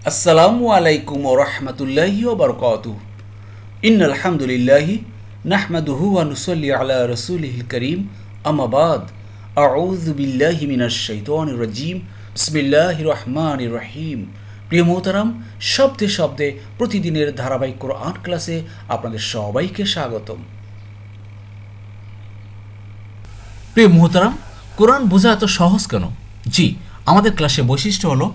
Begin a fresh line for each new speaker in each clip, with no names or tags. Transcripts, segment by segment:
আসসালামু আলাইকুম রহমতুল্লাহি বরকাত ইন আলহামদুলিল্লাহি নাহমাদুহু ওয়া নুসাল্লি আলা রাসূলিহিল করিম। আমাবাদ আউযু বিল্লাহি মিনাশ শাইতানির রাজিম। বিসমিল্লাহির রহমানির রহিম। প্রিয় মোহতারাম, শব্দে শব্দে প্রতিদিনের ধারাবাহিক কোরআন ক্লাসে আপনাদের সবাইকে স্বাগতম। প্রিয় মোহতারাম, কোরআন বোঝা এত সহজ কেন? জি, আমাদের ক্লাসে বৈশিষ্ট্য হলো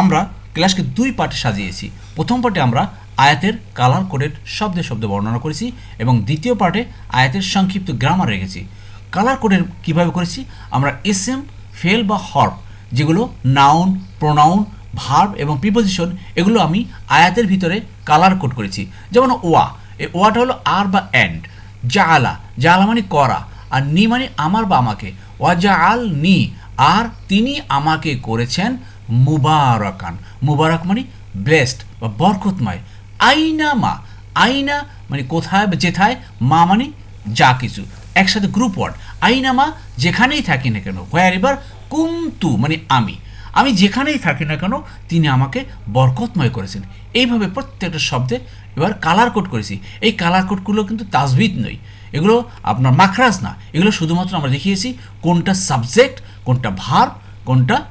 আমরা ক্লাসকে দুই পার্টে সাজিয়েছি। প্রথম পার্টে আমরা আয়াতের কালার কোডের শব্দে শব্দে বর্ণনা করেছি এবং দ্বিতীয় পার্টে আয়াতের সংক্ষিপ্ত গ্রামার রেখেছি। কালার কোডের কীভাবে করেছি? আমরা এস এম ফেল বা হর্প যেগুলো নাউন, প্রোনাউন, ভার্ব এবং প্রিপোজিশন এগুলো আমি আয়াতের ভিতরে কালার কোড করেছি। যেমন ওয়া, এই ওয়াটা হলো আর বা অ্যান্ড জালা জালা মানে করা আর নি মানে আমার বা আমাকে। ওয়াজা আল নি আর তিনি আমাকে করেছেন। মুবারকান। মুবারক মানে ব্লেসড বা বরকতময়। আইনা মা। আইনা মানে কোথায় বা যেথায়, মা মানে যা কিছু। একসাথে গ্রুপ ওয়ার্ড আইনা মা যেখানেই থাকি না কেন হোয়ার এবার কুমতু মানে আমি। আমি যেখানেই থাকি না কেন, তিনি আমাকে বরকতময় করেছেন। এইভাবে প্রত্যেকটা শব্দে এবার কালার কোড করেছি। এই কালার কোডগুলো কিন্তু তাজবিদ নয়। এগুলো আপনার মাখরাজ না। এগুলো শুধুমাত্র আমরা দেখিয়েছি কোনটা সাবজেক্ট কোনটা ভার কোনটা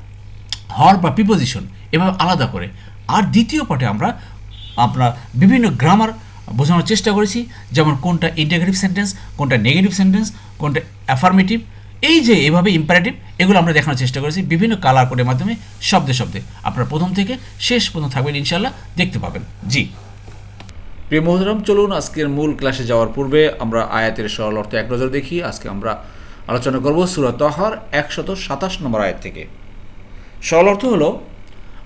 হর বা প্রিপোজিশন এভাবে আলাদা করে। আর দ্বিতীয় পাঠে আমরা আমরা বিভিন্ন গ্রামার বোঝানোর চেষ্টা করেছি, যেমন কোনটা ইন্টাগ্রেটিভ সেন্টেন্স কোনটা নেগেটিভ সেন্টেন্স কোনটা অ্যাফার্মেটিভ এই যে এভাবে ইম্পারেটিভ এগুলো আমরা দেখানোর চেষ্টা করেছি বিভিন্ন কালার কোডের মাধ্যমে, শব্দে শব্দে। আপনারা প্রথম থেকে শেষ পর্যন্ত থাকবেন ইনশাল্লাহ দেখতে পাবেন। জি। প্রিয় মহোদরাম চলুন আজকের মূল ক্লাসে যাওয়ার পূর্বে আমরা আয়াতের সরল অর্থ এক নজর দেখি। আজকে আমরা আলোচনা করব সুরত তহর একশত সাতাশ নম্বর আয়াত থেকে। সরল অর্থ হলো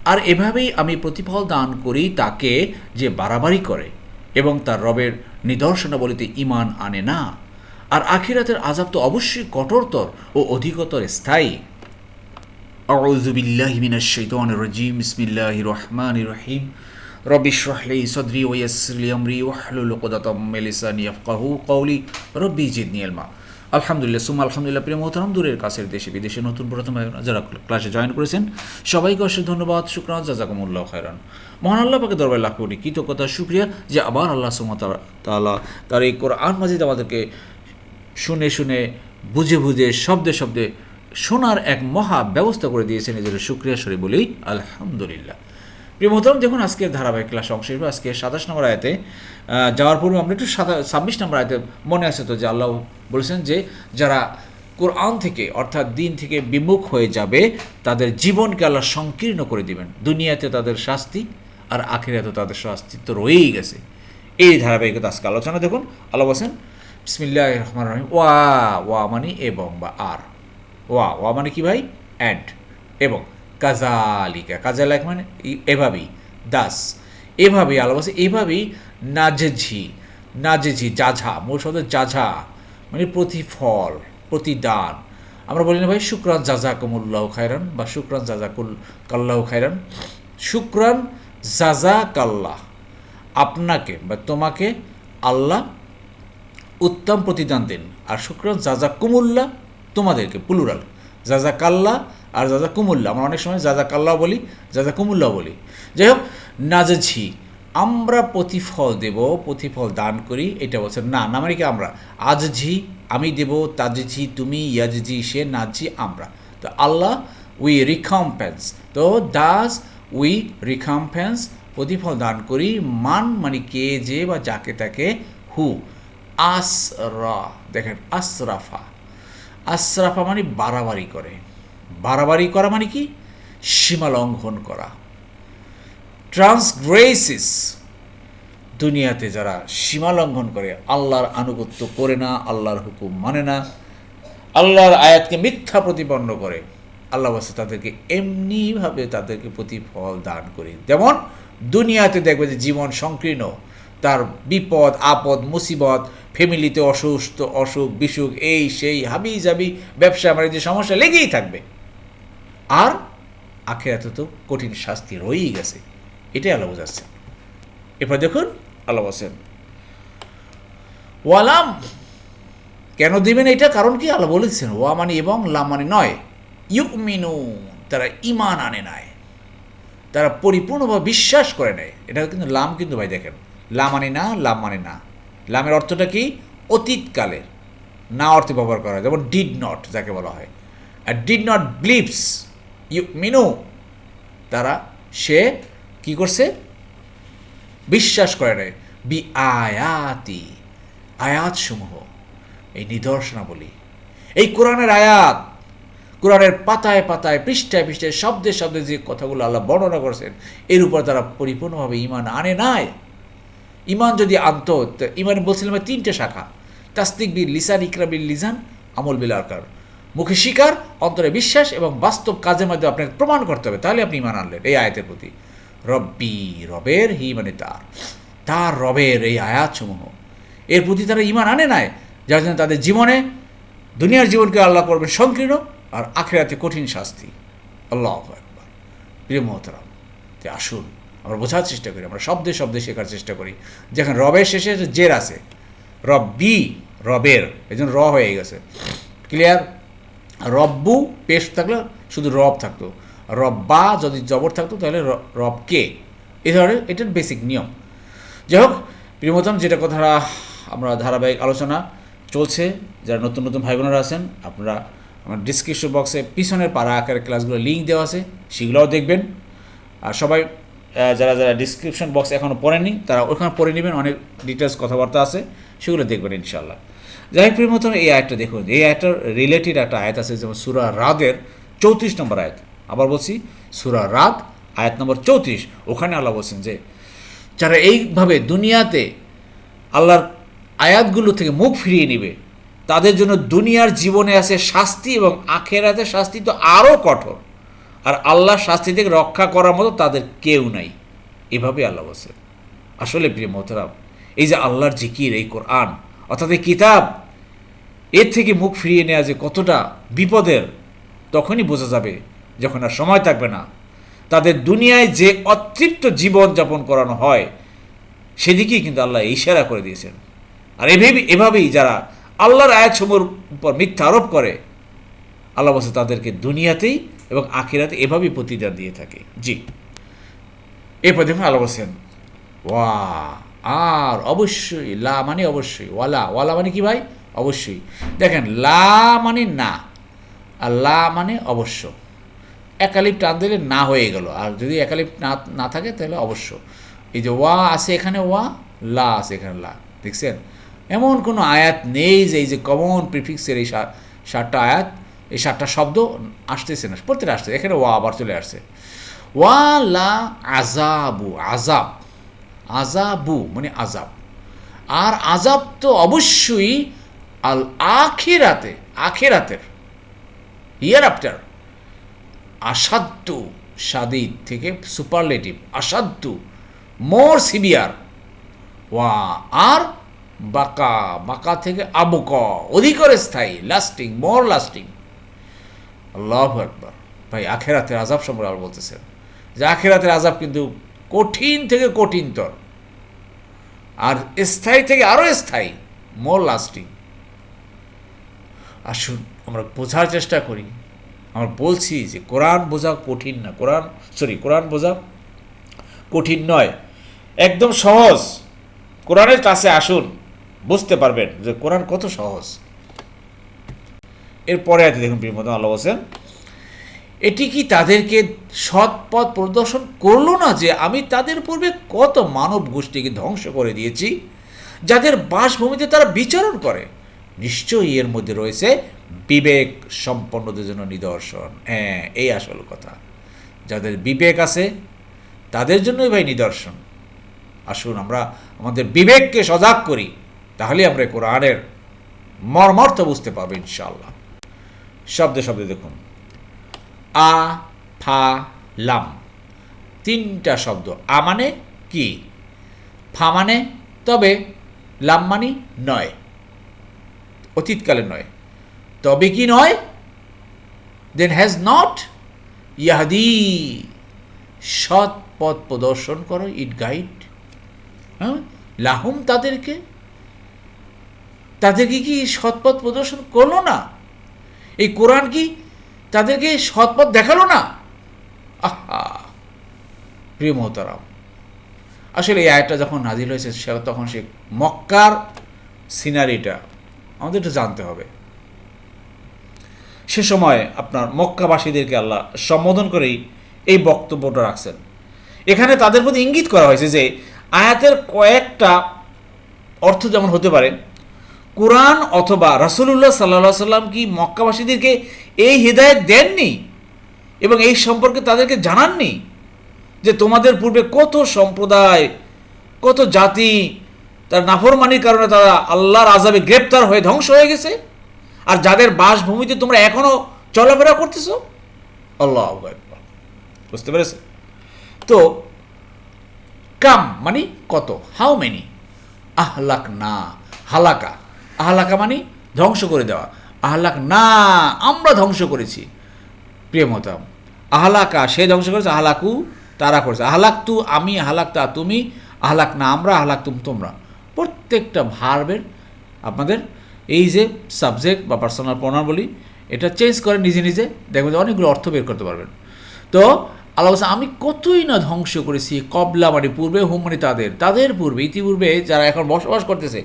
আর এভাবেই আমি প্রতিফল দান করি তাকে যে বাড়াবাড়ি করে এবং তার রবের নিদর্শনাবলিতে ইমান আনে না আর আখিরাতের আজাব তো অবশ্যই কঠোরতর ও অধিকতর স্থায়ী أعوذ بالله من الشيطان الرجيم بسم الله الرحمن الرحيم رب اشرح لي صدري ويسر لي أمري واحلل عقدة من لساني يفقهوا قولي ربي زدني علما আলহামদুলিল্লাহ সুমা আলহামদুলিল্লাহ, প্রিয় মোহতারাম, দূরের কাছের দেশে, বিদেশে নতুন প্রথম যারা ক্লাসে জয়েন করেছেন, সবাইকে অশেষ ধন্যবাদ, শুক্রান, জাজাকুমুল্লাহ খায়রান। মহান আল্লাহ পাকে দরবার লাখ কোটি কৃতজ্ঞতা, শুক্রিয়া যে আবার আল্লাহ সুমা তালা তার এই কোরআন মাজিদ আমাদেরকে শুনে শুনে, বুঝে বুঝে, শব্দে শব্দে শোনার এক মহা ব্যবস্থা করে দিয়েছেন এজন্য শুক্রিয়া সরি বলেই আলহামদুলিল্লাহ। প্রিয় মোহতরম দেখুন, আজকের ধারাবাহিক ক্লাস অংশ হিসেবে আজকে সাতাশ নম্বর আয়তে যাওয়ার পূর্বে আমরা একটু ছাব্বিশ নম্বর আয়তে মনে আছে তো যে আল্লাহ বলেছেন যে যারা কোরআন থেকে, অর্থাৎ দিন থেকে বিমুখ হয়ে যাবে, তাদের জীবনকে আল্লাহ সংকীর্ণ করে দিবেন। দুনিয়াতে তাদের শাস্তি আর আখিরাতে তাদের শাস্তি তো রয়েই গেছে। এই ধারাবাহিকতা আজকে আলোচনা দেখুন। আল্লাহ বলছেন বিসমিল্লাহ রহমান রহিম, ওয়া ওয়া মানে এবং বা আর। ওয়া ওয়া মানে কি ভাই? অ্যান্ড এবং। কাজালিকা কাজালাক মানে এভাবেই, দাস। এভাবেই বলছে এভাবেই নাজেঝি নাজেঝি, যাঝা, মূল শব্দ যাঝা মানে প্রতিফল, প্রতিদান। আমরা বলি না ভাই, শুক্রান জাজাকুমুল্লাহ খায়রান বা শুক্রান জাজাকুল কাল্লাহ খায়রান। শুক্রান জাজা কাল্লাহ আপনাকে বা তোমাকে আল্লাহ উত্তম প্রতিদান দিন। আর শুক্রান জাজা কুমুল্লা তোমাদেরকে পুলুরাল জাজা কাল্লা আর জাজা কুমুল্লা আমরা অনেক সময় জাজা কাল্লা বলি জাজা কুমুল্লা বলি। যাই হোক নাজঝি। আমরা প্রতিফল দেব, প্রতিফল দান করি, এটা বলছে না না মানে কি আমরা? আজঝি, আমি দেব, তাজঝি, তুমি, ইয়াজঝি, সে নাজি আমরা। তো আল্লাহ উই রিকম্পেন্স তো দাস উই রিকম্পেন্স প্রতিফল দান করি, মান মানে কে যে বা যাকে তাকে হু আসরা। দেখেন, আসরাফা। আশরাফা মানে বাড়াবাড়ি করে। বাড়াবাড়ি করা মানে কি? সীমা লঙ্ঘন করা। ট্রান্সগ্রেসিস দুনিয়াতে যারা সীমা লঙ্ঘন করে, আল্লাহর আনুগত্য করে না, আল্লাহর হুকুম মানে না, আল্লাহর আয়াতকে মিথ্যা প্রতিপন্ন করে, আল্লাহ বাসে তাদেরকে এমনিভাবে তাদেরকে প্রতিফল দান করি। যেমন দুনিয়াতে দেখবে যে জীবন সংকীর্ণ তার বিপদ, আপদ, মুসিবত ফ্যামিলিতে অসুস্থ, অসুখ, বিসুখ, এই, সেই, হাবি, জাবি, ব্যবসা, বাণিজ্য, সমস্যা লেগেই থাকবে। আর আখেরাতে তো কঠিন শাস্তি রয়েই গেছে। এটাই আল্লাহ বোঝাচ্ছে। এরপর দেখুন আল্লাহ বলছেন, ওয়ালাম কেন দিবেন এটা? কারণ কি? আল্লাহ বলেছেন ওয়া মানে এবং লাম মানে নয় ইউ মিনু তারা ইমান আনে নাই। তারা পরিপূর্ণভাবে বিশ্বাস করে নেয় এটা কিন্তু লাম কিন্তু ভাই দেখেন। লাম মানে না লাম মানে না। লামের অর্থটা কি? অতীতকালের। না অর্থে ব্যবহার করা হয়, যেমন ডিড নট যাকে বলা হয়। আর ডিড নট বিলিভস ইউ মিনু। তারা, সে কি করছে? বিশ্বাস করে নেয়। বি আয়াতি আয়াত সমূহ এই নিদর্শনাবলী। এই কোরআনের আয়াত, কোরআনের পাতায় পাতায়, পৃষ্ঠায় পৃষ্ঠায়, শব্দে শব্দে যে কথাগুলো আল্লাহ বর্ণনা করেছেন, এর উপর তারা পরিপূর্ণভাবে ইমান আনে নাই। ইমান যদি আনত ইমান বলছিলাম তিনটে শাখা। তাস্তিক বিল লিসান ইকরা বিল লিসান আমল বিল আরকার মুখে স্বীকার অন্তরে বিশ্বাস এবং বাস্তব কাজের মধ্যে আপনাকে প্রমাণ করতে হবে। তাহলে আপনি ইমান আনলেন এই আয়াতের প্রতি। রব্বি, রবের হি মানে তার। তার রবের এই আয়াতসমূহ। এর প্রতি তারা ইমান আনে নাই, যার জন্য তাদের জীবনে, দুনিয়ার জীবনকে আল্লাহ করবেন সংকীর্ণ আর আখেরাতে কঠিন শাস্তি। আল্লাহ প্রিয় মহতরাম আসুন। আমরা বোঝার চেষ্টা করি, আমরা শব্দে শব্দে শেখার চেষ্টা করি। যেখানে রবের শেষে জের আছে রব্বি রবের, এই জন্য র হয়ে গেছে। ক্লিয়ার রব্বু পেশ থাকলে, শুধু রব থাকতো। রব্বা যদি জবর থাকতো, তাহলে রব কে? এই ধরনের, এটার বেসিক নিয়ম। যাই হোক প্রিয়মতম যেটা কথা আমরা ধারাবাহিক আলোচনা চলছে, যারা নতুন নতুন ভাই বোনেরা আছেন, আপনারা আমার ডিসক্রিপশন বক্সে পিছনের পাড়া আকারের ক্লাসগুলো লিঙ্ক দেওয়া আছে, সেগুলোও দেখবেন। আর সবাই যারা যারা ডিসক্রিপশন বক্স এখনও পড়েনি তারা ওখানে পড়ে নেবেন, অনেক ডিটেলস কথাবার্তা আছে, সেগুলো দেখবেন ইনশাল্লাহ যাই প্রিয় মতন এই আয়টা দেখুন। এই আয়টার রিলেটেড একটা আয়াত আছে, যেমন সুরা রাদের চৌত্রিশ নম্বর আয়াত। আবার বলছি, সুরা রাত আয়াত নম্বর চৌত্রিশ। ওখানে আল্লাহ বলছেন যে, যারা এইভাবে দুনিয়াতে আল্লাহর আয়াতগুলো থেকে মুখ ফিরিয়ে নেবে, তাদের জন্য দুনিয়ার জীবনে আছে শাস্তি এবং আখেরাতে শাস্তি তো আরও কঠোর। আর আল্লাহ শাস্তি থেকে রক্ষা করার মতো তাদের কেউ নাই। এভাবে আল্লাহ বলছে। আসলে প্রিয় মোহতারাম, এই যে আল্লাহর জিকির, এই কোরআন, অর্থাৎ এই কিতাব, এর থেকে মুখ ফিরিয়ে নেওয়া যে কতটা বিপদের, তখনই বোঝা যাবে যখন আর সময় থাকবে না। তাদের দুনিয়ায় যে অতৃপ্ত জীবন যাপন করানো হয়, সেদিকেই কিন্তু আল্লাহ ইশারা করে দিয়েছেন। আর এভাবে, এভাবেই যারা আল্লাহর আয়াতসমূহের উপর মিথ্যা আরোপ করে, আল্লাহ বলছে তাদেরকে দুনিয়াতেই এবং আখিরাতে এভাবেই প্রতিদান দিয়ে থাকে। জি। এরপর দেখুন আল্লাহ হোসেন ওয়া, আর অবশ্যই, লা মানে অবশ্যই, ওয়ালা ওয়ালা মানে কি ভাই? অবশ্যই। দেখেন, লা মানে না, আর লা মানে অবশ্য। একালিপ টান দিলে না হয়ে গেল, আর যদি একালিপ না না থাকে তাহলে অবশ্য। এই যে ওয়া আছে এখানে ওয়া, লা আছে এখানে লা। দেখছেন? এমন কোনো আয়াত নেই যে এই যে কমন প্রিফিক্সের এই সাতটা আয়াত এই সাতটা শব্দ আসতেছে না, প্রত্যেকটা আসছে এখানে ওয়া আবার চলে আসছে। ওয়া লা আজাবু আজাব আজাবু মানে আজাব আর আজাব তো অবশ্যই আল আখিরাতে, আখিরাতের, ইয়ার আফটার। আসাধ্য সাদিদ থেকে সুপারলেটিভ আসাধ্য মোর সিভিয়ার। ওয়া আর বাকা বাকা থেকে আবক, অধিকর স্থায়ী, লাস্টিং, মোর লাস্টিং। আল্লাহ একবার ভাই, আখেরাতের আজাব সম্পর্কে আবার বলতেছেন। যে আখেরাতের আজাব কিন্তু কঠিন থেকে কঠিনতর। আর স্থায়ী থেকে আরও স্থায়ী মোর লাস্টিং আসুন, আমরা বোঝার চেষ্টা করি। আমরা বলছি যে কোরআন বোঝা কঠিন না। কোরআন সরি কোরআন বোঝা কঠিন নয়। একদম সহজ। কোরআনের কাছে আসুন, বুঝতে পারবেন যে কোরআন কত সহজ। এরপরে আছে দেখুন প্রিয়মত আল্লাহ বলছেন, এটি কি তাদেরকে সৎ পথ প্রদর্শন করল না যে আমি তাদের পূর্বে কত মানব গোষ্ঠীকে ধ্বংস করে দিয়েছি? যাদের বাসভূমিতে তারা বিচরণ করে। নিশ্চয়ই এর মধ্যে রয়েছে বিবেক সম্পন্নদের জন্য নিদর্শন। হ্যাঁ এই আসল কথা। যাদের বিবেক আছে, তাদের জন্যই ভাই নিদর্শন। আসুন আমরা আমাদের বিবেককে সজাগ করি, তাহলে আমরা কোরআনের মর্মার্থ বুঝতে পারব ইনশাআল্লাহ। শব্দে শব্দে দেখুন। আ, ফা, লাম। তিনটা শব্দ। আ মানে কি? ফা মানে তবে, লাম মানে নয়। অতীতকালে নয়। তবে কি নয়? দেন হ্যাজ নট ইয়াহাদি। সৎ পথ প্রদর্শন করো ইট গাইড হ্যাঁ? লাহুম তাদেরকে। তাদেরকে কি সৎপথ প্রদর্শন করল না? এই কোরআন কি তাদেরকে সৎপথ দেখাল না? আহা! প্রিয় মোহতারাম, আসলে এই আয়টা যখন নাজিল হয়েছে, সে তখন সে মক্কার সিনারিটা আমাদের একটু জানতে হবে। সে সময় আপনার মক্কাবাসীদেরকে আল্লাহ সম্বোধন করেই এই বক্তব্যটা রাখছেন। এখানে তাদের প্রতি ইঙ্গিত করা হয়েছে যে, আয়াতের কয়েকটা অর্থ যেমন হতে পারে কোরআন অথবা রাসুলুল্লাহ সাল্লাহ সাল্লাম কি মক্কাবাসীদেরকে এই হৃদায়ত দেননি? এবং এই সম্পর্কে তাদেরকে জানাননি? যে তোমাদের পূর্বে কত সম্প্রদায়, কত জাতি, তার নাফরমানির কারণে তারা আল্লাহর আজাবে গ্রেপ্তার হয়ে ধ্বংস হয়ে গেছে? আর যাদের বাসভূমিতে তোমরা এখনও চলাফেরা করতেছো? আল্লাহ বুঝতে পেরেছে তো, কাম মানে কত? হাউ মেনি আহলাক না হালাকা। আহলাকা মানে ধ্বংস করে দেওয়া। আহলাক না, আমরা ধ্বংস করেছি। প্রিয়মতাম আহলাকা, সে ধ্বংস করেছে, আহলাকু তারা করেছে। আহলাক তু আমি, আহলাক তা তুমি, আহলাক না আমরা, আহলাক তুম তোমরা। প্রত্যেকটা ভার্বের আপনাদের এই যে সাবজেক্ট বা পার্সোনাল প্রনার বলি, এটা চেঞ্জ করে নিজে নিজে। দেখবেন অনেকগুলো অর্থ বের করতে পারবেন। তো আল্লাহ বলছে, আমি কতই না ধ্বংস করেছি কবলা মানে পূর্বে হুম মানে তাদের। তাদের পূর্বে ইতিপূর্বে যারা এখন বসবাস করতেছে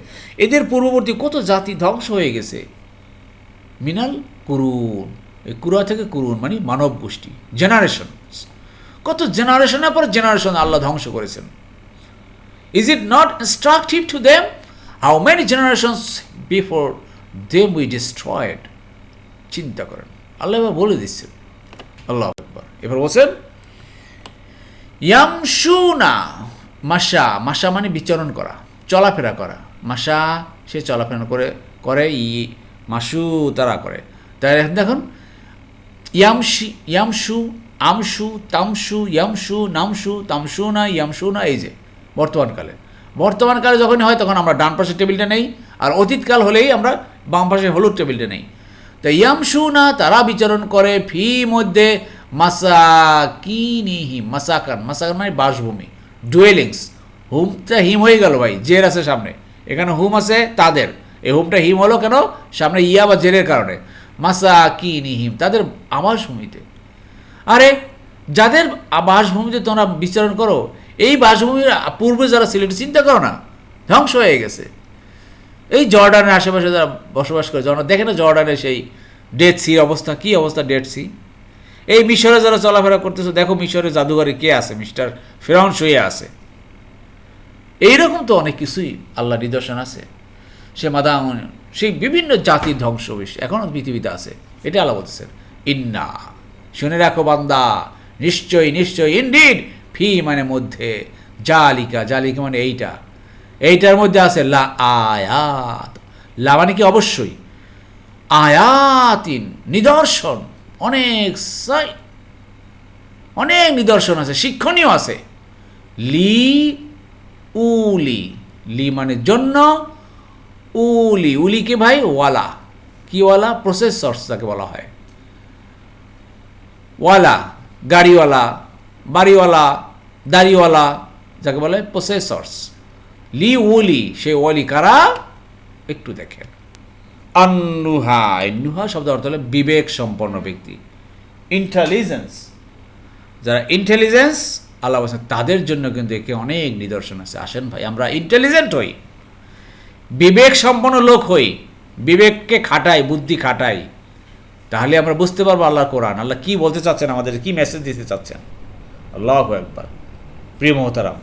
এদের পূর্ববর্তী কত জাতি ধ্বংস হয়ে গেছে? মিনাল কুরুন। এই কুরা থেকে কুরুন মানে মানব গোষ্ঠী জেনারেশন কত জেনারেশনের পর জেনারেশন আল্লাহ ধ্বংস করেছেন। Is it not instructive to them how many generations before them we destroyed চিন্তা করেন। আল্লাহ বলে দিচ্ছেন। আল্লাহ একবার এবার বলছেন ইয়ামসুনা মাসা মাসা মানে বিচরণ করা, চলাফেরা করা। মাসা সে চলাফেরা করে করে, ই মাসু তারা করে। তাই দেখুন ইয়ামসি ইয়ামসু আমসু তামসু ইয়ামসু নামসু তামসু না ইয়ামসু না এই যে বর্তমানকালে বর্তমানকালে যখন হয়, তখন আমরা ডান পাশের টেবিলটা নেই, আর অতীতকাল হলেই আমরা বাম পাশে হলুদ টেবিলটা নেই। তো ইয়ামসু না তারা বিচরণ করে, ফি মধ্যে মাসা কি হিম মাসাকান মাসাকান মানে বাসভূমি ডুয়েলিংস হুমটা হিম হয়ে গেল ভাই জের আছে সামনে। এখানে হুম আছে তাদের। এই হুমটা হিম হলো কেন? সামনে ইয়া বা জেরের কারণে। মাসা কি হিম তাদের আবাসভূমিতে। আরে, যাদের বাসভূমিতে তোমরা বিচরণ করো, এই বাসভূমির পূর্বে যারা সিলেটে চিন্তা করো না। ধ্বংস হয়ে গেছে। এই জর্ডানের আশেপাশে যারা বসবাস করে জর্ডান দেখে না জর্ডানের সেই ডেড সির অবস্থা, কি অবস্থা ডেড সি এই মিশরে যারা চলাফেরা করতেছে, দেখো মিশরের জাদুঘরে কে আছে? মিস্টার ফেরাউন শুয়ে আছে। এইরকম তো অনেক কিছুই আল্লাহ নিদর্শন আছে। সে মাদা সেই বিভিন্ন জাতির ধ্বংস বেশ এখনও পৃথিবীতে আছে। এটা আল্লাহ বলতেছেন, ইন্না শুনে রাখো বান্দা, নিশ্চয়ই নিশ্চয়ই ইন্ডিড ফি মানে মধ্যে, জালিকা জালিকা মানে এইটা। এইটার মধ্যে আছে, লা আয়াত লা মানে কি? অবশ্যই। আয়াতিন, নিদর্শন। অনেক সাই, অনেক নিদর্শন আছে, শিক্ষণীয় আছে। লি উলি লি। মানে জন্য উলি উলি উলিকে ভাই? ওয়ালা। কি ওয়ালা? প্রসেসর্স যাকে বলা হয়। ওয়ালা, গাড়িওয়ালা, বাড়িওয়ালা, দাড়িওয়ালা যাকে বলে প্রসেসর্স লি উলি সে ওয়ালি কারা? একটু দেখেন। আন্নুহা। নুহা শব্দ অর্থ হলো বিবেক সম্পন্ন ব্যক্তি। ইন্টেলিজেন্স যারা ইন্টেলিজেন্স আল্লাহ বলছেন তাদের জন্য কিন্তু একে অনেক নিদর্শন আছে। আসেন ভাই, আমরা ইন্টেলিজেন্ট হই। বিবেক সম্পন্ন লোক হই। বিবেককে খাটাই, বুদ্ধি খাটাই। তাহলে আমরা বুঝতে পারব আল্লাহ কোরআন। আল্লাহ কি বলতে চাচ্ছেন, আমাদের কি মেসেজ দিতে চাচ্ছেন? আল্লাহ একবার প্রিয় মহতারাম,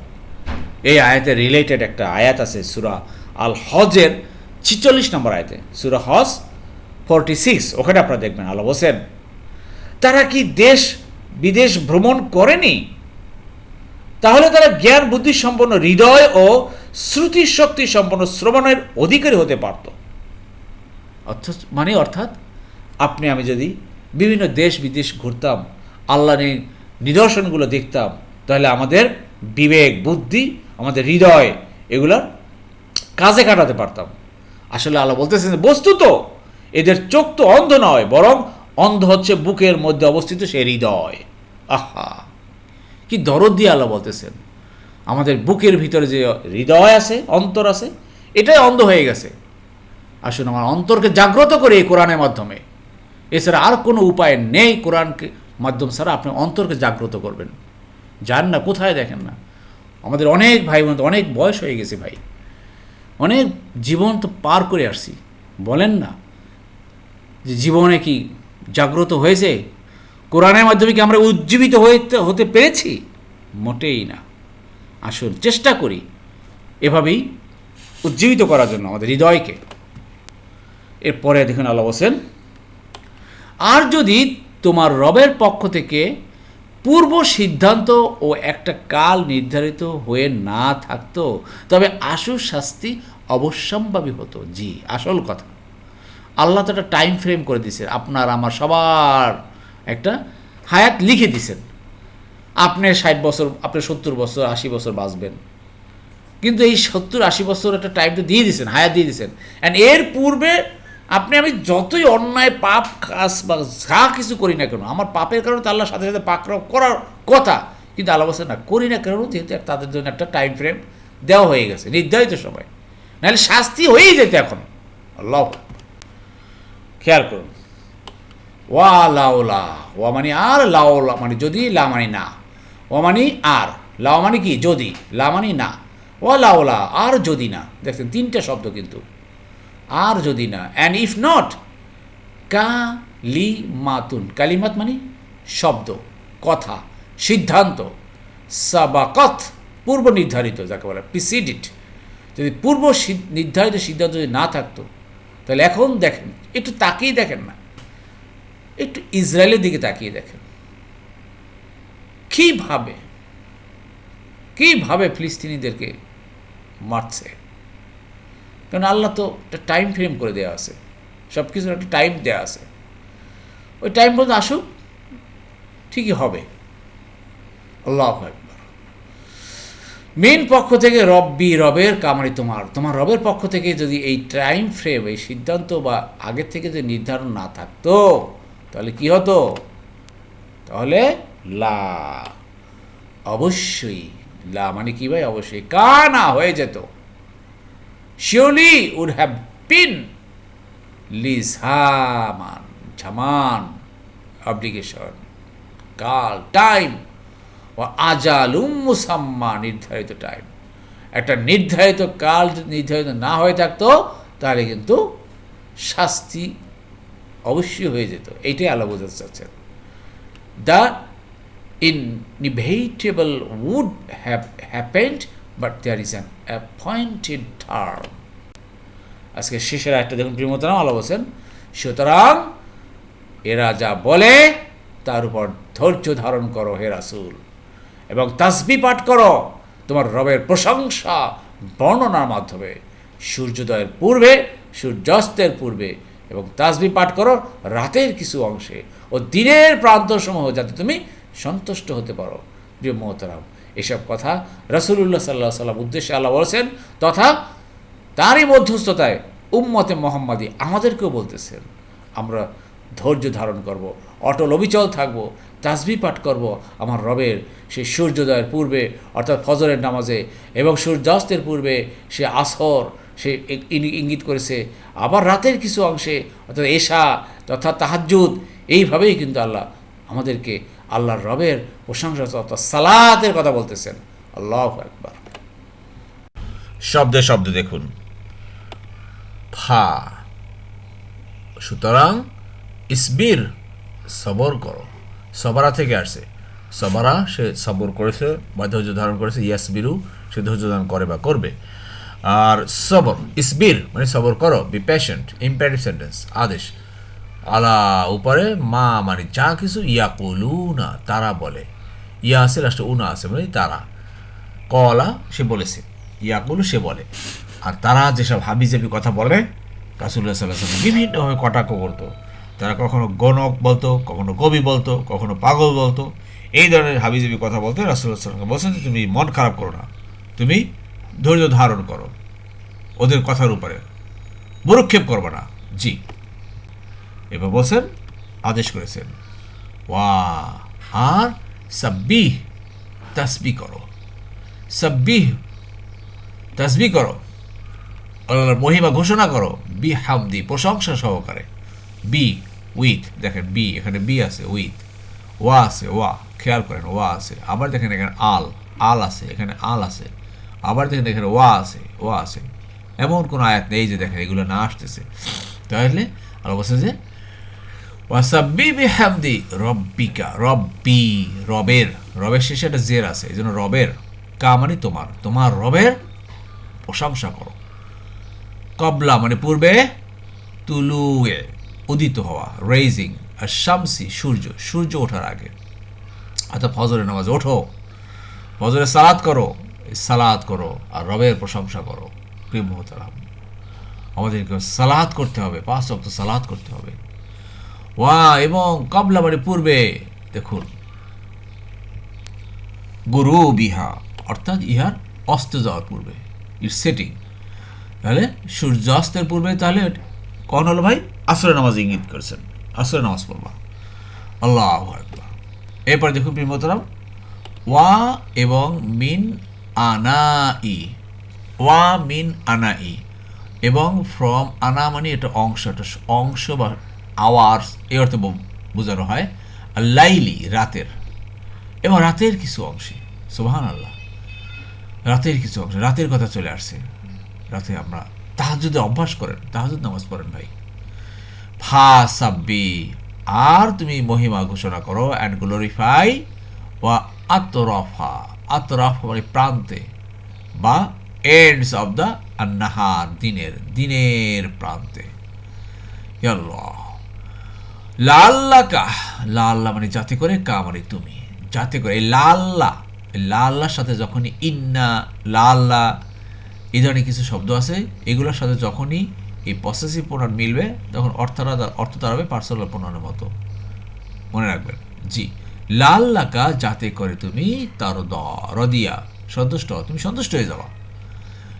এই আয়াতে রিলেটেড একটা আয়াত আছে, সুরা আল হজের ছিচল্লিশ নম্বর আয়াতে, সুরা হজ ফোরটি সিক্স ওখানে আপনারা দেখবেন, আল্লাহ বলছেন, তারা কি দেশ, বিদেশ ভ্রমণ করেনি? তাহলে তারা জ্ঞান, বুদ্ধি সম্পন্ন, হৃদয় ও শ্রুতি শক্তি সম্পন্ন শ্রবণের অধিকারী হতে পারত। অর্থাৎ মানে অর্থাৎ, আপনি, আমি যদি বিভিন্ন দেশ, বিদেশ ঘুরতাম, আল্লাহ নিদর্শনগুলো দেখতাম, তাহলে আমাদের বিবেক, বুদ্ধি, আমাদের হৃদয়, এগুলোর কাজে কাটাতে পারতাম। আসলে আল্লাহ বলতেছেন, বস্তু তো, এদের চোখ তো অন্ধ নয়, বরং অন্ধ হচ্ছে বুকের মধ্যে অবস্থিত সে হৃদয়। আহা! কি দরদ দিয়ে আল্লাহ বলতেছেন। আমাদের বুকের ভিতরে যে হৃদয় আছে, অন্তর আছে, এটাই অন্ধ হয়ে গেছে। আসুন, আমার অন্তরকে জাগ্রত করে এই কোরআনের মাধ্যমে। এছাড়া আর কোনো উপায় নেই কোরআনকে মাধ্যম ছাড়া আপনি অন্তরকে জাগ্রত করবেন।
যান না, কোথায় দেখেন না। আমাদের অনেক ভাই বোন অনেক বয়স হয়ে গেছে ভাই। অনেক জীবন তো পার করে আসছি। বলেন না যে জীবনে কি জাগ্রত হয়েছে? কোরআনের মাধ্যমে কি আমরা উজ্জীবিত হইতে, হতে পেরেছি? মোটেই না। আসুন, চেষ্টা করি এভাবেই উজ্জীবিত করার জন্য আমাদের হৃদয়কে। এরপরে দেখুন আল্লাহ বলছেন, আর যদি তোমার রবের পক্ষ থেকে পূর্ব সিদ্ধান্ত ও একটা কাল নির্ধারিত হয়ে না থাকতো, তবে আশু শাস্তি অবশ্যম্ভাবী হতো। জি, আসল কথা। আল্লাহ তো একটা টাইম ফ্রেম করে দিয়েছে আপনার, আমার সবার একটা হায়াত লিখে দিছেন আপনি ষাট বছর, আপনি সত্তর বছর, আশি বছর বাঁচবেন। কিন্তু এই সত্তর, আশি বছর একটা টাইম তো দিয়ে দিয়েছেন, হায়াত দিয়ে দিয়েছেন। অ্যান্ড এর পূর্বে আপনি, আমি যতই অন্যায়, পাপ, কাজ বা যা কিছু করি না কেন, আমার পাপের কারণে তো আল্লাহর সাথে সাথে পাক করার কথা, কিন্তু আল্লাহ বলছে না, করি না কেন, যেহেতু তাদের জন্য একটা টাইম ফ্রেম দেওয়া হয়ে গেছে, নির্ধারিত সময়। নাহলে শাস্তি হয়েই যেত এখন। আল্লাহ খেয়াল করুন। ওয়া লাওলা ওয়া মানে আর লাওলা মানে যদি লা মানে না। ওয়া মানে আর লাও মানে কি? যদি, লা মানে না। ওয়া লাওলা আর যদি না। দেখছেন, তিনটা শব্দ কিন্তু। আর যদি না অ্যান্ড ইফ নট কা লি মাতুন কালিমাত মানে শব্দ, কথা, সিদ্ধান্ত। সাবাকত, পূর্ব নির্ধারিত, যাকে বলে প্রিসিডিট যদি পূর্ব নির্ধারিত সিদ্ধান্ত যদি না থাকতো, তাহলে এখন দেখেন, একটু তাকিয়ে দেখেন না। একটু ইসরায়েলের দিকে তাকিয়ে দেখেন। কীভাবে কীভাবে ফিলিস্তিনিদেরকে মারছে? কারণ আল্লাহ তো একটা টাইম ফ্রেম করে দেওয়া আছে। সব কিছুর একটা টাইম দেওয়া আছে। ওই টাইম পর্যন্ত আসুক, ঠিকই হবে। আল্লাহ একবার মেন পক্ষ থেকে রব্বি, রবের কামারি তোমার। তোমার রবের পক্ষ থেকে যদি এই টাইম ফ্রেম এই সিদ্ধান্ত বা আগের থেকে যদি নির্ধারণ না থাকতো, তাহলে কি হতো? তাহলে লা। অবশ্যই। লা মানে কি ভাই? অবশ্যই। কানা হয়ে যেত। শিওরলি উড হ্যাভ বিন লিজহামান ঝামান অব্লিগেশন কাল টাইম ও আজালুম মুসাম্মা নির্ধারিত টাইম একটা নির্ধারিত কাল নির্ধারিত না হয়ে থাকতো তাহলে কিন্তু শাস্তি অবশ্যই হয়ে যেত। এইটাই আল্লাহ বোঝাতে চাচ্ছেন। The inevitable would have happened, but there is an appointed term. আজকে শেষের একটা দেখুন প্রিমতরাম আল্লাহ বলছেন, সুতরাং এরা যা বলে, তার উপর ধৈর্য ধারণ করো হে রাসূল, এবং তাসবি পাঠ করো। তোমার রবের প্রশংসা বর্ণনার মাধ্যমে, সূর্যোদয়ের পূর্বে, সূর্যাস্তের পূর্বে, এবং তাসবি পাঠ করো রাতের কিছু অংশে, ও দিনের প্রান্তসমূহ যাতে তুমি সন্তুষ্ট হতে পারো। প্রিয় মোহতারাম এসব কথা রসুল্লাহ সাল্লাহ সাল্লাম উদ্দেশ্যে আল্লাহ বলছেন, তথা তারই মধ্যস্থতায় উম্মতে মোহাম্মদী আমাদেরকেও বলতেছেন, আমরা ধৈর্য ধারণ করব, অটল অবিচল থাকব, তাসবি পাঠ করব, আমার রবের সে সূর্যোদয়ের পূর্বে, অর্থাৎ ফজরের নামাজে, এবং সূর্যাস্তের পূর্বে সে আসর, সে ইঙ্গিত করেছে, আবার রাতের কিছু অংশে, অর্থাৎ এশা তথা তাহাজ্জুদ, এইভাবেই কিন্তু আল্লাহ আমাদেরকে আল্লাহর রবের প্রশংসা অর্থাৎ সালাতের কথা বলতেছেন। আল্লাহ একবার
শব্দে শব্দ দেখুন। ফা। সুতরাং ইসবির সবর করো। সবারা থেকে আসছে। সবারা সে সবর করেছে বা ধৈর্য ধারণ করেছে, ইয়াসবিরু, সে ধৈর্য ধারণ করে বা করবে। আর সবর, ইসবির মানে সবর করো বি পেশেন্ট ইম্পারেটিভ সেন্টেন্স আদেশ। আলা, উপরে মা মানে যা কিছু ইয়া কলু না তারা বলে। ইয়া আছে, লাস্টে উনা আছে মানে তারা। কলা, সে বলেছে। ইয়াকুল, সে বলে। আর তারা যেসব হাবিজাবি কথা বলে রাসুল্লাহ সাল্লাহ সাল্লাম বিভিন্নভাবে কটাক্ষ করতো। তারা কখনো গণক বলতো, কখনো কবি বলতো, কখনো পাগল বলতো। এই ধরনের হাবিজাবি কথা বলতে রাসুল্লাহ সাল্লামকে বলছেন যে, তুমি মন খারাপ করো না। তুমি ধৈর্য ধারণ করো। ওদের কথার উপরে। ভরক্ষেপ করবে না। জি। এবার বলছেন, আদেশ করেছেন। ওয়া আর সাব্বিহ তাসবি করো। সাব্বিহ তাসবি করো। আল্লাহর মহিমা ঘোষণা করো। বি হামদি প্রশংসা সহকারে। বি, উইথ, দেখেন বি, এখানে বি আছে, উইথ। ওয়া আছে, ওয়া, খেয়াল করেন, ওয়া আছে। আবার দেখেন এখানে আল আল আছে, এখানে আল আছে। আবার দেখেন এখানে ওয়া আছে ওয়া আছে। এমন কোনো আয়াত নেই যে দেখেন এগুলো না আসতেছে। তাহলে আর বলছে যে ওয়াসাব্বি বিহামদি রব্বিকা, রব্বি, রবের। রবের শেষে একটা জের আছে, এই জন্য রবের কা মানে তোমার। তোমার রবের প্রশংসা করো। কবলা মানে পূর্বে তুলুয়ে, উদিত হওয়া রেইজিং আর শামসি, সূর্য। সূর্য ওঠার আগে। অর্থাৎ ফজরের নামাজ ওঠো, ফজরে সালাদ করো সালাদ করো, আর রবের প্রশংসা করো। প্রিয় মোহতারাম আমাদেরকে সালাদ করতে হবে, পাঁচ অক্ত সালাদ করতে হবে। ওয়া, এবং কবলা মানে পূর্বে, দেখুন গুরু বিহা অর্থাৎ ইহার অস্ত যাওয়ার পূর্বে ইট সেটিং তাহলে সূর্যাস্তের পূর্বে তাহলে কখন হলো ভাই? আসরের নামাজ ইঙ্গিত করছেন। আসরের নামাজ পড়বা। আল্লাহ আকবার। এরপর দেখুন প্রিমতরাম ওয়া এবং মিন আনা ই ওয়া, মিন আনা ই এবং ফ্রম আনা মানে এটা অংশ এটা অংশ বা আওয়ার্স এই অর্থে বোঝানো হয় আর লাইলি, রাতের। এবং রাতের কিছু অংশে সুবাহান আল্লাহ রাতের কিছু অংশ, রাতের কথা চলে আসছে। রাতে আমরা তাহাজুদে অভ্যাস করেন তাহাজুদ নামাজ পড়েন ভাই। ফা সাব্বি, আর তুমি মহিমা ঘোষণা করো অ্যান্ড গ্লোরিফাই বা আত্মরফা আত্মরফা মানে প্রান্তে, বা এন্ডস অফ দ্য নাহার দিনের দিনের প্রান্তে। ইয়াল্লাহ লাল্লাকা, লাল্লা মানে যাতে করে কা মানে তুমি। যাতে করে, এই লাল্লা লাল্লার সাথে যখনই ইন্না, লাল্লা এই ধরনের কিছু শব্দ আছে, এগুলোর সাথে যখনই এই পসেসিভ প্রোনাউন মিলবে, তখন অর্থ অর্থ দাঁড়াবে পার্সোনাল প্রোনাউনের মতো। মনে রাখবেন? জি। লাল্লাকা যাতে করে তুমি তার দ, রদিয়া, সন্তুষ্ট, তুমি সন্তুষ্ট হয়ে যাওয়া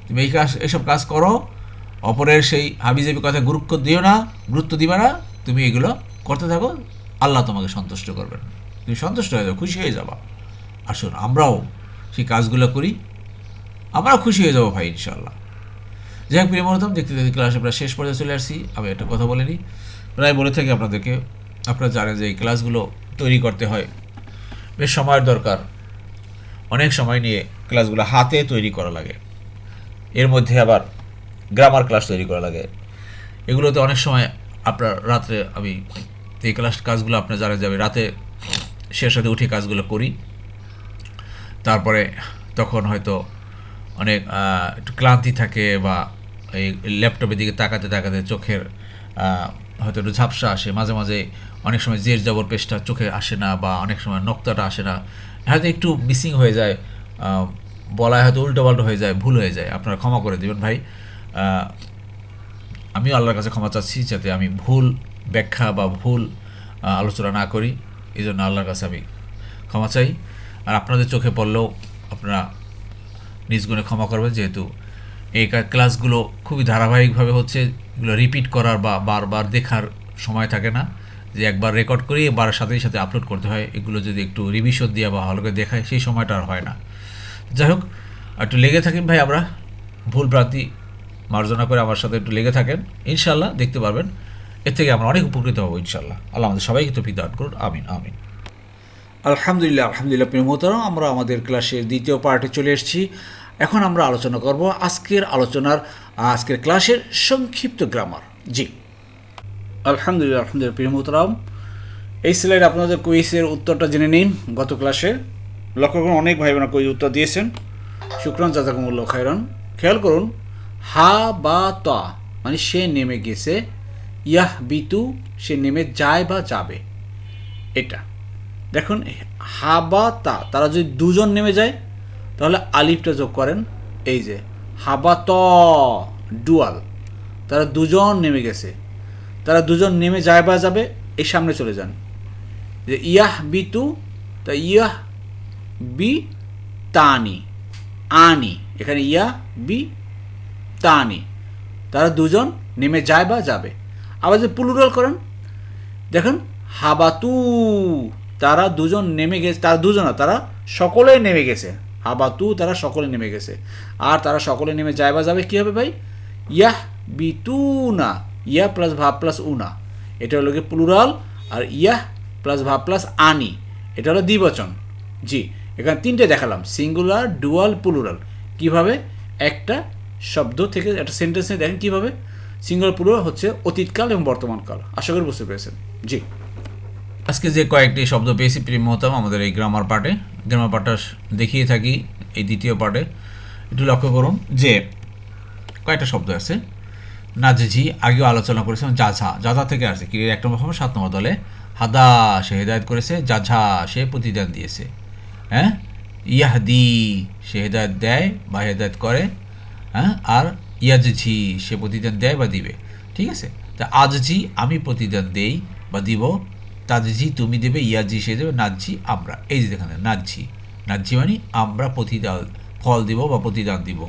তুমি এই কাজ, এসব কাজ করো, অপরের সেই হাবিজাবি কথা গুরুত্ব দিও না, গুরুত্ব দিবে না, তুমি এগুলো করতে থাকো, আল্লাহ তোমাকে সন্তুষ্ট করবেন। তুমি সন্তুষ্ট হয়ে যাও, খুশি হয়ে যাবা। আসুন আমরাও সেই কাজগুলো করি আমরাও খুশি হয়ে যাব ভাই ইনশাল্লাহ যাই হোক প্রিয়মতম দেখতে দেখতে ক্লাসে প্রায় শেষ পর্যায়ে চলে আসছি। আমি একটা কথা বলে নিই। প্রায় বলে থাকি আপনাদেরকে, আপনারা জানেন যে এই ক্লাসগুলো তৈরি করতে হয়। বেশ সময়ের দরকার। অনেক সময় নিয়ে ক্লাসগুলো হাতে তৈরি করা লাগে। এর মধ্যে আবার গ্রামার ক্লাস তৈরি করা লাগে। এগুলোতে অনেক সময় আপনার রাত্রে আমি এই ক্লাস কাজগুলো আপনার জানা যাবে। রাতে শেষ সাথে উঠে কাজগুলো করি। তারপরে তখন হয়তো অনেক একটু ক্লান্তি থাকে বা এই ল্যাপটপের দিকে তাকাতে তাকাতে চোখের হয়তো একটু ঝাপসা আসে। মাঝে মাঝে অনেক সময় জের জবর পেশটা চোখে আসে না বা অনেক সময় নক্তাটা আসে না। হয়তো একটু মিসিং হয়ে যায় বলায় হয়তো উল্টো পাল্টো হয়ে যায়, ভুল হয়ে যায়। আপনারা ক্ষমা করে দেবেন ভাই। আমিও আল্লাহর কাছে ক্ষমা চাচ্ছি যাতে আমি ভুল ব্যাখ্যা বা ভুল আলোচনা না করি এই জন্য আল্লাহর কাছে আমি ক্ষমা চাই। আর আপনাদের চোখে পড়লেও আপনারা নিজ গুণে ক্ষমা করবেন, যেহেতু এই ক্লাসগুলো খুবই ধারাবাহিকভাবে হচ্ছে, এগুলো রিপিট করার বা বারবার দেখার সময় থাকে না। যে একবার রেকর্ড করি এবার সাথে সাথে আপলোড করতে হয়, এগুলো যদি একটু রিভিশন দিয়ে বা ভালো করে দেখায়, সেই সময়টা আর হয় না। যাই হোক একটু লেগে থাকেন ভাই, আমরা ভুল ভ্রান্তি মার্জনা করে আমার সাথে একটু লেগে থাকেন। ইনশাল্লাহ দেখতে পারবেন। এর থেকে আমরা অনেক উপকৃত হব ইনশাল্লাহ আল্লাহ আমাদের সবাইকে তো দান করুন আমিন আমিন।
আলহামদুলিল্লাহ আলহামদুলিল্লাহ প্রিয় মোহতারাম আমরা আমাদের ক্লাসের দ্বিতীয় পার্টে চলে এসেছি। এখন আমরা আলোচনা করব আজকের আলোচনার আজকের ক্লাসের সংক্ষিপ্ত গ্রামার জি। আলহামদুলিল্লাহ আলহামদুলিল্লাহ প্রিয় মোহতারাম। এই স্লাইড আপনাদের কুইসের উত্তরটা জেনে নিন গত ক্লাসে। লক্ষ্য করুন অনেক ভাই বোনা কুইজ উত্তর দিয়েছেন। শুক্রান জাজাকুমুল্লাহ খাইরান খেয়াল করুন হা বা তা মানে সে নেমে গেছে ইয়াহ বিতু সে নেমে যায় বা যাবে। এটা। দেখুন, হা বা তা, তারা যদি দুজন নেমে যায়, তাহলে আলিফটা যোগ করেন, এই যে হাবা ত, ডুয়াল। তারা দুজন নেমে গেছে। তারা দুজন নেমে যায় বা যাবে, এই সামনে চলে যান। যে ইয়াহ বিতু তা ইয়াহ বি তানি আনি। এখানে ইয়া বি তানি তারা দুজন নেমে যায় বা যাবে। আবার যদি প্লুরাল করেন। দেখুন, হাবাতু, তারা দুজন নেমে গেছে, তারা দুজন তারা সকলেই নেমে গেছে। হাবাতু, তারা সকলে নেমে গেছে। আর তারা সকলে নেমে যায় বা যাবে, কী হবে ভাই? ইয়াহ বিতু না ইয়া প্লাস ভাব প্লাস উনা। এটা হলো গিয়ে প্লুরাল, আর ইয়াহ প্লাস ভাব প্লাস আনি। এটা হলো দ্বিবচন। জি, এখানে তিনটে দেখালাম, সিঙ্গুলার, ডুয়াল, প্লুরাল। কীভাবে? একটা শব্দ থেকে, একটা সেন্টেন্সে দেখেন কীভাবে? সিঙ্গুলার প্লুরাল হচ্ছে অতীতকাল এবং বর্তমানকাল। আশা করি বুঝতে পেরেছেন। জি।
আজকে যে কয়েকটি শব্দ পেয়েছি, প্রিয় মহতাম আমাদের এই গ্রামার পার্টে। গ্রামার পার্টটা দেখিয়ে থাকি এই দ্বিতীয় পার্টে। একটু লক্ষ্য করুন যে কয়েকটা শব্দ আছে। নাজেঝি আগেও আলোচনা করেছিলাম জাঝা জাঝা থেকে আসছে। কি, এক নম্বর ফর্মে সাত নম্বর দলে। হাদা, সে হেদায়ত করেছে। জাঝা সে প্রতিদান দিয়েছে। হ্যাঁ? ইয়াহদি, সে হেদায়ত দেয় বা হেদায়ত করে। হ্যাঁ? আর ইয়াজঝি সে প্রতিদান দেয় বা দিবে, ঠিক আছে? তা আজজি আমি প্রতিদান দেই বা দিব তাজজি তুমি দেবে ইয়াজি সে দেবে নাজ্জি আমরা। এই যে দেখেন নাজ্জি নাজ্জি মানে আমরা প্রতিদান ফল দিব বা প্রতিদান দিব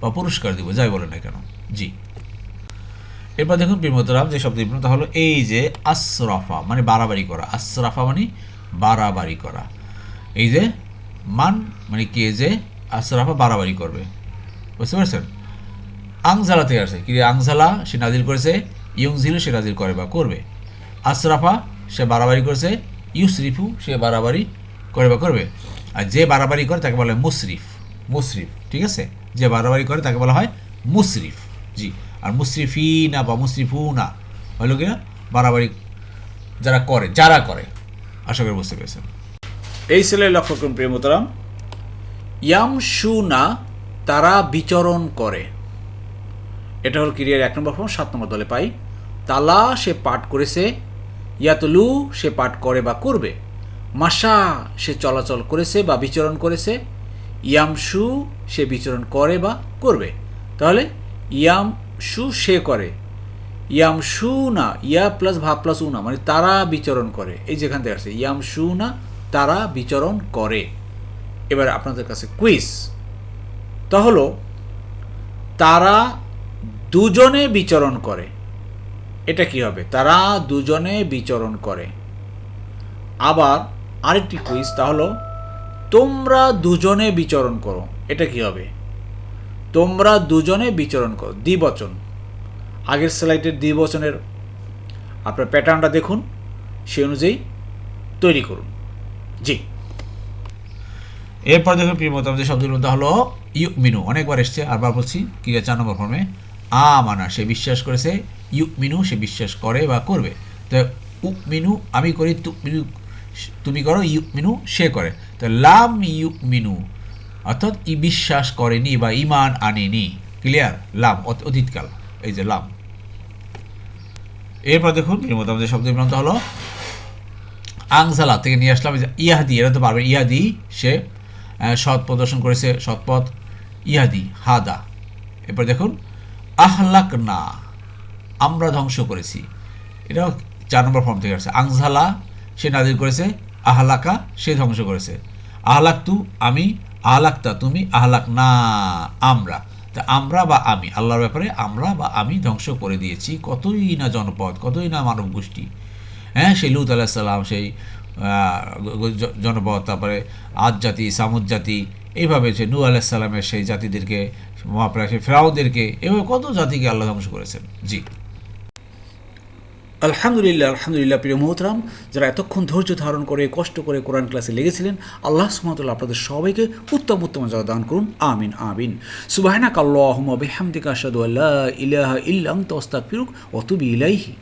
বা পুরস্কার দিব, যাই বলে না কেন। জি। এরপর দেখুন প্রিমতরাম যে শব্দ বিভ্রান্ত হলো এই যে আশরাফা মানে বাড়াবাড়ি করা। আশরাফা মানে বাড়াবাড়ি করা। এই যে মান মানে কে যে, আশরাফা বাড়াবাড়ি করবে। বুঝতে পারছেন? আংজালা থেকে আসে। কি আংজালা সে নাজিল করেছে। ইয়ংজিল সে নাজিল করে বা করবে। আশরাফা সে বাড়াবাড়ি করেছে। ইউসরিফু সে বাড়াবাড়ি করে বা করবে। আর যে বাড়াবাড়ি করে তাকে বলা হয় মুসরিফ। মুসরিফ, ঠিক আছে? যে বাড়াবাড়ি করে তাকে বলা হয় মুসরিফ। জি, আর মুসরিফি না বা মুসরিফু না হলো কি না বাড়াবাড়ি যারা করে যারা করে। আশা করি বুঝতে পেরেছেন।
এই সেলের লক্ষ্য করুন প্রেমতরাম ইয়াম শু না তারা বিচরণ করে। এটা হল ক্রিয়ার এক নম্বর ফর্ম, সাত নম্বর দলে পাই। তালা, সে পাঠ করেছে। ইয়াতলু, সে পাঠ করে বা করবে। মাসা, সে চলাচল করেছে বা বিচরণ করেছে। ইয়ামসু, সে বিচরণ করে বা করবে। তাহলে ইয়াম সু করে। ইয়াম শু না, ইয়া প্লাস ভা প্লাস উনা মানে তারা বিচরণ করে। এই যেখান থেকে আসছে ইয়াম শু না, তারা বিচরণ করে। এবার আপনাদের কাছে কুইজ তা হলো, তারা দুজনে বিচরণ করে। এটা কি হবে? তারা দুজনে বিচরণ করে। আবার আরেকটি কুইজ তা হলো, তোমরা দুজনে বিচরণ করো, এটা কি হবে? তোমরা দুজনে বিচরণ করো, দ্বিবচন। আগের স্লাইডের দ্বিবচনের আপনার প্যাটার্নটা দেখুন, সেই অনুযায়ী তৈরি করুন। জি।
এরপর দেখুন প্রিয় আমাদের শব্দগুলো হলো, ইউ, মিনু, অনেকবার এসছে আরবার বলছি ক্রিয়া চার নম্বর ফর্মে আ মানা সে বিশ্বাস করেছে ইউ মিনু সে বিশ্বাস করে বা করবে। তো উক মিনু আমি করি তু মিনু তুমি করো ইউক মিনু সে করে। তো লাম ইউ মিনু অর্থাৎ ই বিশ্বাস করেনি বা ইমান আনেনি। ক্লিয়ার? লাম, অত- অতীতকাল, এই যে লাম। এরপর দেখুন মধ্যে আমাদের শব্দ বিভ্রান্ত হলো। আংসালা থেকে নিয়ে আসলাম ইয়াহাদি, এরা তো পারবে ইয়াদি সে সৎ প্রদর্শন করেছে, সৎপথ ইয়াদি হাদা। এরপর দেখুন আহলাক না আমরা ধ্বংস করেছি। এটাও চার নম্বর ফর্ম থেকে আসছে। আংসালা সে নাজির করেছে। আহলাকা, সে ধ্বংস করেছে। আহলাক তু আমি। আহলাকতা, তুমি। আহলাক না আমরা। তা আমরা বা আমি? আল্লাহর ব্যাপারে আমরা বা আমি ধ্বংস করে দিয়েছি। কতই না জনপদ, কতই না মানব গোষ্ঠী হ্যাঁ সেই লুত আলাহিসাল্লাম সেই জনপদ, তারপরে আজ জাতি, সামুদ জাতি, এইভাবে যে নূ আলাহিসাল্লামের সেই জাতিদেরকে মহাপ্রায় ফেরাউদেরকে এভাবে কত জাতিকে আল্লাহ ধ্বংস করেছেন? জি।
আলহামদুলিল্লাহ আলহামদুলিল্লাহ, প্রিয় মোহতরাম, যারা এতক্ষণ ধৈর্য ধারণ করে, কষ্ট করে কোরআন ক্লাসে লেগেছিলেন, আল্লাহ সুমতুল্লাহ আপনাদের সবাইকে উত্তম উত্তম যারা দান করুন, আমিন আমিন। সুবাহনা কাল্লাহম বিহামদিকা আশহাদু আল্লা ইলাহা ইল্লা আস্তাগফিরুক ওয়া আতুবু ইলাইহি।